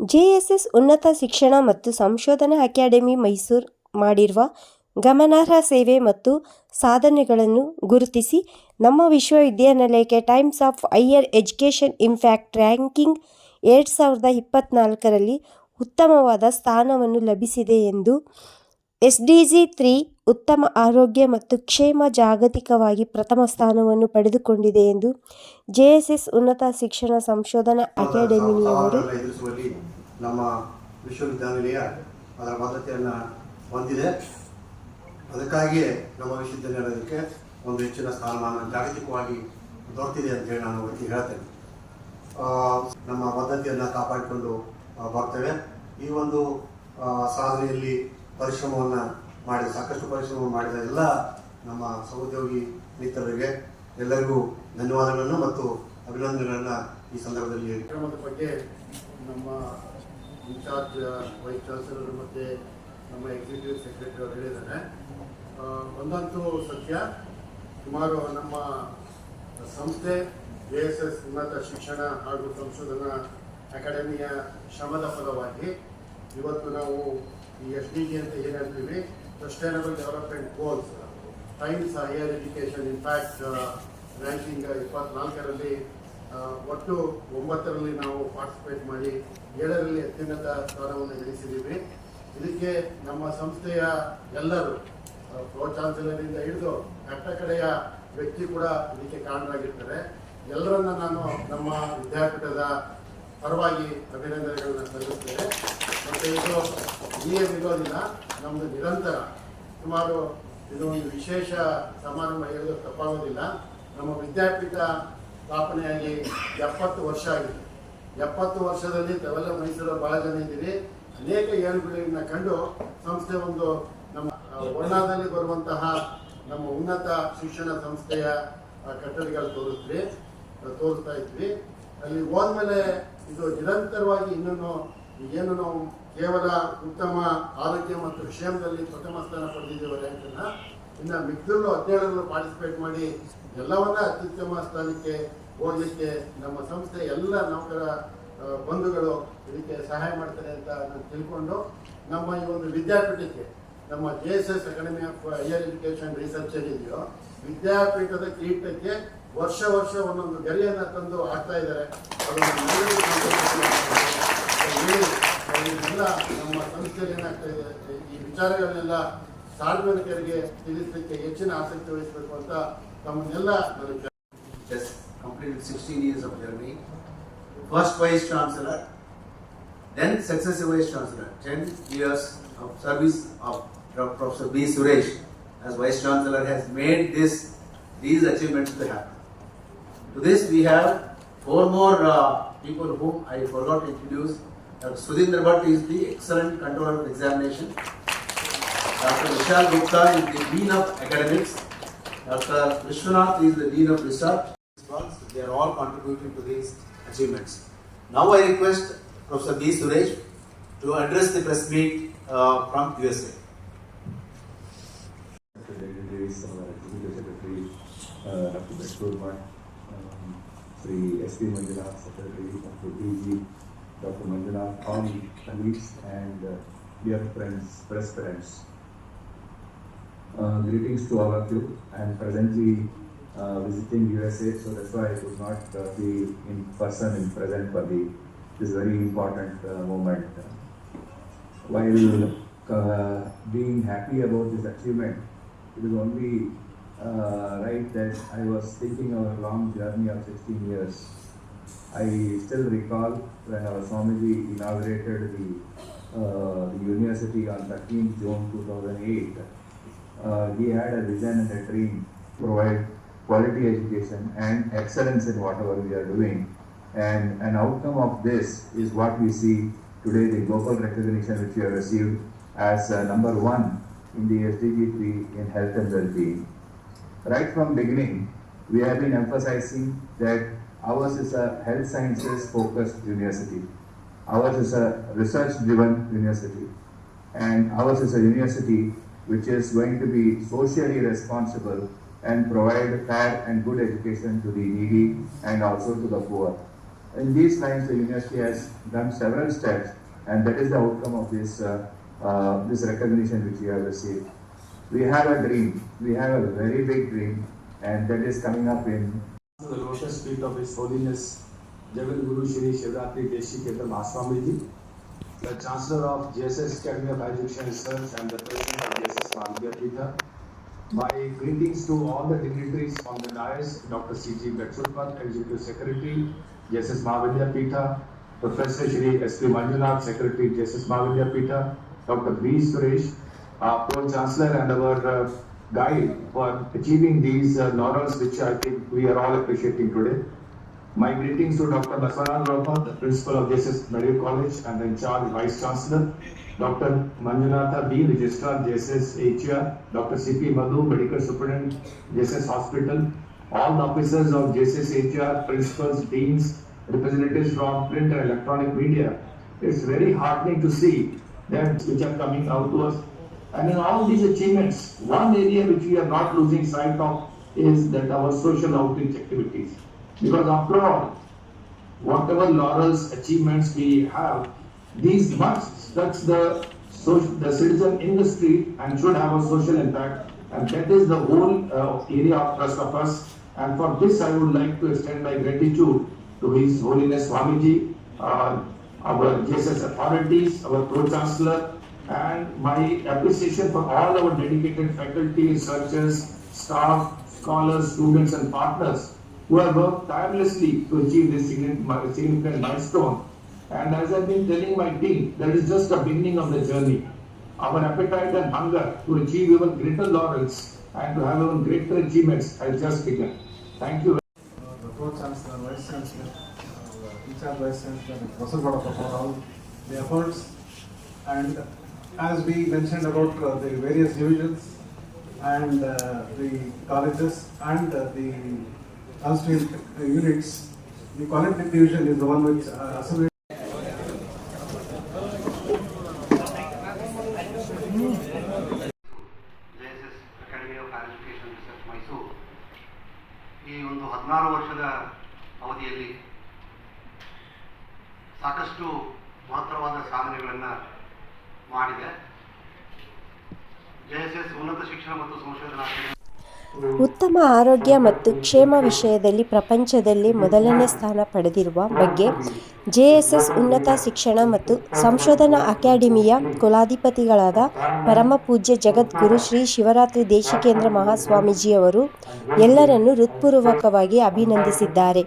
JSS ಉನ್ನತ ಶಿಕ್ಷಣ ಮತ್ತು ಸಂಶೋಧನಾ ಅಕಾಡೆಮಿ ಮೈಸೂರು ಮಾಡಿರುವ ಗಮನಾರ್ಹ ಸೇವೆ ಮತ್ತು ಸಾಧನೆಗಳನ್ನು ಗುರುತಿಸಿ ನಮ್ಮ ವಿಶ್ವವಿದ್ಯಾನಿಲಯಕ್ಕೆ Times of Higher Education impact ranking ಎರಡು ಸಾವಿರದ ಇಪ್ಪತ್ತ್ನಾಲ್ಕರಲ್ಲಿ ಉತ್ತಮವಾದ ಸ್ಥಾನವನ್ನು ಲಭಿಸಿದೆ ಎಂದು ಎಸ್ ಡಿ ಜಿ ತ್ರೀ ಉತ್ತಮ ಆರೋಗ್ಯ ಮತ್ತು ಕ್ಷೇಮ ಜಾಗತಿಕವಾಗಿ ಪ್ರಥಮ ಸ್ಥಾನವನ್ನು ಪಡೆದುಕೊಂಡಿದೆ ಎಂದು ಜೆಎಸ್ಎಸ್ ಉನ್ನತ ಶಿಕ್ಷಣ ಸಂಶೋಧನಾ ಅಕಾಡೆಮಿಯವರು ನಮ್ಮ ವಿಶ್ವವಿದ್ಯಾನಿಲಯ ಅದರ ಬದ್ಧತೆಯನ್ನು ಹೊಂದಿದೆ. ಅದಕ್ಕಾಗಿಯೇ ನಮ್ಮ ವಿಶ್ವವಿದ್ಯಾನಿಲಯಕ್ಕೆ ಒಂದು ಹೆಚ್ಚಿನ ಸ್ಥಾನಮಾನ, ಜಾಗತಿಕವಾಗಿ ದೊರೆತಿದೆ ಅಂತ ಹೇಳಿ ನಾನು ಒತ್ತಿ ಹೇಳ್ತೇನೆ. ನಮ್ಮ ಬದ್ಧತೆಯನ್ನು ಕಾಪಾಡಿಕೊಂಡು ಬರ್ತೇವೆ. ಈ ಒಂದು ಸಾಧನೆಯಲ್ಲಿ ಪರಿಶ್ರಮವನ್ನು ಮಾಡಿ, ಸಾಕಷ್ಟು ಪರಿಶ್ರಮ ಮಾಡಿದ ಎಲ್ಲ ನಮ್ಮ ಸಹೋದ್ಯೋಗಿ ಮಿತ್ರರಿಗೆ ಎಲ್ಲರಿಗೂ ಧನ್ಯವಾದಗಳನ್ನು ಮತ್ತು ಅಭಿನಂದನೆಗಳನ್ನು ಈ ಸಂದರ್ಭದಲ್ಲಿ ಕಾರ್ಯಕ್ರಮದ ಬಗ್ಗೆ ನಮ್ಮ ಇನ್ಚಾರ್ಜ್, ವೈಸ್ ಚಾನ್ಸಲರ್ ಮತ್ತು ನಮ್ಮ ಎಕ್ಸಿಕ್ಯೂಟಿವ್ ಸೆಕ್ರೆಟರಿ ಅವರು ಹೇಳಿದ್ದಾರೆ. ಒಂದಂತೂ ಸತ್ಯ. ಸುಮಾರು ನಮ್ಮ ಸಂಸ್ಥೆ ಎ ಎಸ್ ಎಸ್ ಉನ್ನತ ಶಿಕ್ಷಣ ಹಾಗೂ ಸಂಶೋಧನಾ ಅಕಾಡೆಮಿಯ ಶ್ರಮದ ಫಲವಾಗಿ ಇವತ್ತು ನಾವು ಈ ಎಸ್ ಡಿ ಜಿ ಅಂತ ಏನು ಹೇಳ್ತೀವಿ sustainable development goals Times Higher Education impact ranking ಇಪ್ಪತ್ನಾಲ್ಕರಲ್ಲಿ ಒಟ್ಟು ಒಂಬತ್ತರಲ್ಲಿ ನಾವು ಪಾರ್ಟಿಸಿಪೇಟ್ ಮಾಡಿ ಏಳರಲ್ಲಿ ಅತ್ಯುನ್ನತ ಸ್ಥಾನವನ್ನು ಗಳಿಸಿದ್ದೀವಿ. ಇದಕ್ಕೆ ನಮ್ಮ ಸಂಸ್ಥೆಯ ಎಲ್ಲರೂ ಪ್ರೋ ಚಾನ್ಸಲರಿಂದ ಹಿಡಿದು ಕಟ್ಟ ಕಡೆಯ ವ್ಯಕ್ತಿ ಕೂಡ ಇದಕ್ಕೆ ಕಾರಣರಾಗಿರ್ತಾರೆ. ಎಲ್ಲರನ್ನ ನಾನು ನಮ್ಮ ವಿದ್ಯಾಪೀಠದ ಪರವಾಗಿ ಅಭಿನಂದನೆಗಳನ್ನ ಸಲ್ಲಿಸ್ತೇನೆ. ಮತ್ತು ಇದು ಹೀಗೆ ಇರೋದಿಲ್ಲ ನಮ್ಮದು ನಿರಂತರ, ಸುಮಾರು ಇದು ಒಂದು ವಿಶೇಷ ಸಮಾರಂಭ ಹೇಳೋದು ತಪ್ಪಾಗೋದಿಲ್ಲ. ನಮ್ಮ ವಿದ್ಯಾಪೀಠ ಸ್ಥಾಪನೆಯಾಗಿ ಎಪ್ಪತ್ತು ವರ್ಷ ಆಗಿದೆ. ಎಪ್ಪತ್ತು ವರ್ಷದಲ್ಲಿ ತಾವೆಲ್ಲ ಮೈಸೂರು ಬಹಳ ಜನ ಇದ್ದೀವಿ. ಅನೇಕ ಏಳುಬೀಳುಗಳನ್ನ ಕಂಡು ಸಂಸ್ಥೆ ಒಂದು ನಮ್ಮ ವರ್ಣದಲ್ಲಿ ಬರುವಂತಹ ನಮ್ಮ ಉನ್ನತ ಶಿಕ್ಷಣ ಸಂಸ್ಥೆಯ ಕಟ್ಟಡಗಳು ತೋರಿಸ್ತೀವಿ ಆ, ತೋರಿಸ್ತಾ ಇದ್ವಿ. ಅಲ್ಲಿ ಹೋದ್ಮೇಲೆ ಇದು ನಿರಂತರವಾಗಿ ಇನ್ನೂ ಏನು ನಾವು ಕೇವಲ ಉತ್ತಮ ಆರೋಗ್ಯ ಮತ್ತು ಕ್ಷೇಮದಲ್ಲಿ ಪ್ರಥಮ ಸ್ಥಾನ ಪಡೆದಿದ್ದೇವೆ ರ್ಯಾಂಕನ್ನ ಇನ್ನು ಮಿಕ್ಕದಲ್ಲೂ ಹದಿನೇಳರಲ್ಲೂ ಪಾರ್ಟಿಸಿಪೇಟ್ ಮಾಡಿ ಎಲ್ಲವನ್ನ ಅತ್ಯುತ್ತಮ ಸ್ಥಾನಕ್ಕೆ ಹೋಗ್ಲಿಕ್ಕೆ ನಮ್ಮ ಸಂಸ್ಥೆ ಎಲ್ಲ ನೌಕರ ಬಂಧುಗಳು ಇದಕ್ಕೆ ಸಹಾಯ ಮಾಡ್ತಾರೆ ಅಂತ ನಾನು ತಿಳ್ಕೊಂಡು ನಮ್ಮ ಈ ಒಂದು ವಿದ್ಯಾಪೀಠಕ್ಕೆ, ನಮ್ಮ J S S Academy of Higher Education Research ಏನಿದೆಯೋ ವಿದ್ಯಾಪೀಠದ ಕೀಟಕ್ಕೆ ವರ್ಷ ವರ್ಷ ಒಂದೊಂದು ಗರಿಯನ್ನು ತಂದು ಹಾಕ್ತಾ ಇದ್ದಾರೆ. ನಮ್ಮ ಸಂಸ್ಥೆಯಲ್ಲಿ ಏನಾಗ್ತಾ ಇದೆ, ಈ ವಿಚಾರಗಳನ್ನೆಲ್ಲ ಸಾರ್ವಜನಿಕರಿಗೆ ತಿಳಿಸಲಿಕ್ಕೆ ಹೆಚ್ಚಿನ ಆಸಕ್ತಿ ವಹಿಸಬೇಕು ಅಂತ ತಮ್ಮನ್ನೆಲ್ಲ ನಾನು just completed 16 years of journey. First Vice Chancellor, then successive Vice Chancellor, 10 years of service of Dr. Professor B. Suresh as Vice Chancellor has made this these achievements to happen. To this we have four more uh, people whom I forgot to introduce. Dr. Sudhindra Bhatt is the excellent controller of examination. Dr. Vishal Gupta is the Dean of Academics. Dr. Vishwanath is the Dean of Research. They are all contributing to these achievements. Now I request Professor B. Suresh to address the press meet uh, from USA. Dr. Um, Sri S.P. Manjunath, Secretary, Dr. D.G., Dr. Manjunath, all colleagues and uh, dear friends, press friends. Uh, greetings to all of you. I am presently uh, visiting USA, so that's why I could not uh, be in person in present for the this very important uh, moment. While uh, being happy about this achievement, it is only uh, right that I was thinking of a long journey of 16 years. I still recall when our Swamiji inaugurated the, the university on 13th June 2008. Uh, he had a vision and a dream to provide quality education and excellence in whatever we are doing. And an outcome of this is what we see today, the global recognition which we have received as uh, number one in the SDG 3 in health and well-being. Right from beginning, we have been emphasizing that ours is a health sciences focused university. Ours is a research driven university. And ours is a university which is going to be socially responsible and provide fair and good education to the needy and also to the poor. in these lines, the university has done several steps, and that is the outcome of this uh, uh, this recognition which we have received. We have a dream. We have a very big dream, and that is coming up in the lotus feet of His Holiness Jagat Guru Shri Shivratri Deshiketra Mahaswami Ji, the Chancellor of JSS Academy of Education Research and the President of JSS Mahavidya Peetha. My greetings to all the dignitaries on the dais, Dr. C.G. Betsulpat, Executive Secretary, JSS Mahavidya Peetha, Professor Shri S.P. Manjunath, Secretary, JSS Mahavidya Peetha, Dr. B. Suresh, our Pro-Chancellor and our uh, guide for achieving these uh, laurels which I think we are all appreciating today. My greetings to Dr. Baswanand Raupa, the Principal of JSS Medical College and the in charge Vice Chancellor, Dr. Manjunatha B, Registrar JSS HR, Dr. C.P. Madhu, Medical Superintendent JSS Hospital, all the officers of JSS HR, principals, deans, representatives from print and electronic media. It's very heartening to see them which are coming out to us. And in all these achievements, one area which we are not losing sight of is that our social outreach activities. Because after all, whatever laurels, achievements we have, these must touch the social, the citizen in the street and should have a social impact. And that is the whole uh, area of trust of us. And for this, I would like to extend my gratitude to His Holiness Swamiji, uh, our JSS authorities, our Pro-Chancellor, and my appreciation for all our dedicated faculty, researchers, staff, scholars, students, and partners who have worked tirelessly to achieve this significant milestone. And as I've been telling my team, that is just the beginning of the journey. Our appetite and hunger to achieve even greater laurels and to have even greater achievements has just begun. Thank you. the Pro Chancellor, Vice Chancellor, uh, in Vice Chancellor, and for all the efforts. And as we mentioned about uh, the various divisions and uh, the colleges and uh, the constituent units, the collective division is the one which uh, associates Academy of Higher Mysuru ಈ ಒಂದು ಹದಿನಾರು ವರ್ಷದ ಅವಧಿಯಲ್ಲಿ ಸಾಕಷ್ಟು ಮಹತ್ತರವಾದ ಸಾಧನೆಗಳನ್ನು ಮಾಡಿದೆ. JSS ಉನ್ನತ ಶಿಕ್ಷಣ ಮತ್ತು ಸಂಶೋಧನಾ ಉತ್ತಮ ಆರೋಗ್ಯ ಮತ್ತು ಕ್ಷೇಮ ವಿಷಯದಲ್ಲಿ ಪ್ರಪಂಚದಲ್ಲಿ ಮೊದಲನೇ ಸ್ಥಾನ ಪಡೆದಿರುವ ಬಗ್ಗೆ ಜೆಎಸ್ಎಸ್ ಉನ್ನತ ಶಿಕ್ಷಣ ಮತ್ತು ಸಂಶೋಧನಾ ಅಕಾಡೆಮಿಯ ಕುಲಾಧಿಪತಿಗಳಾದ ಪರಮ ಪೂಜ್ಯ ಜಗದ್ಗುರು ಶ್ರೀ ಶಿವರಾತ್ರಿ ದೇಶಿಕೇಂದ್ರ ಮಹಾಸ್ವಾಮೀಜಿಯವರು ಎಲ್ಲರನ್ನು ಹೃತ್ಪೂರ್ವಕವಾಗಿ ಅಭಿನಂದಿಸಿದ್ದಾರೆ.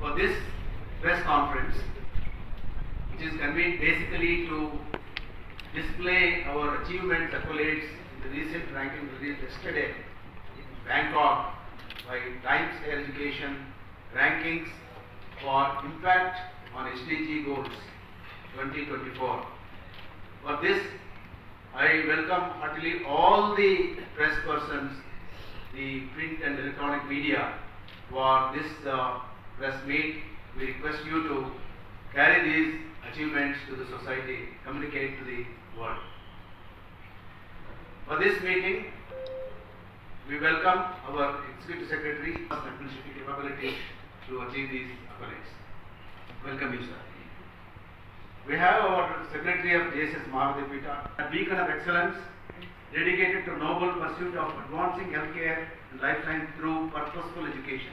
For this press conference, which is convened basically to display our achievements, accolades in the recent ranking released yesterday in Bangkok by Times Higher Education rankings for impact on SDG goals 2024. For this, I welcome heartily all the press persons, the print and electronic media for this uh, press meet. We request you to carry these achievements to the society, communicate to the world. For this meeting, we welcome our Executive Secretary, of administrative capability to achieve these accolades. Welcome you, sir. We have our Secretary of JSS Mahavadipita, a beacon of excellence dedicated to noble pursuit of advancing healthcare and lifeline through purposeful education.